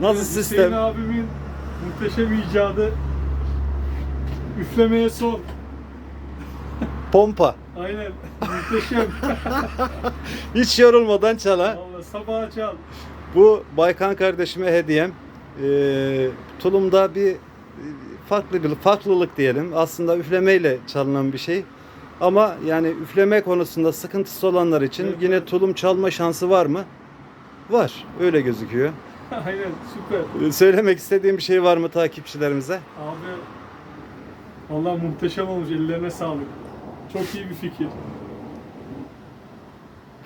Nasıl Hüseyin sistem? abimin muhteşem icadı üflemeye son. Pompa. Aynen. Muhteşem. Hiç yorulmadan çala. Vallahi sabah çal. Bu Baykan kardeşime hediyem. Ee, tulumda bir farklı bir farklılık diyelim. Aslında üflemeyle çalınan bir şey. Ama yani üfleme konusunda sıkıntısı olanlar için Evet, yine tulum çalma şansı var mı? Var. Öyle gözüküyor. Aynen süper. Ee, Söylemek istediğim bir şey var mı takipçilerimize? Abi vallahi muhteşem olmuş. Ellerine sağlık. Çok iyi bir fikir.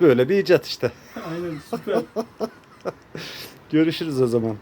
Böyle bir icat işte. Aynen süper. Görüşürüz o zaman.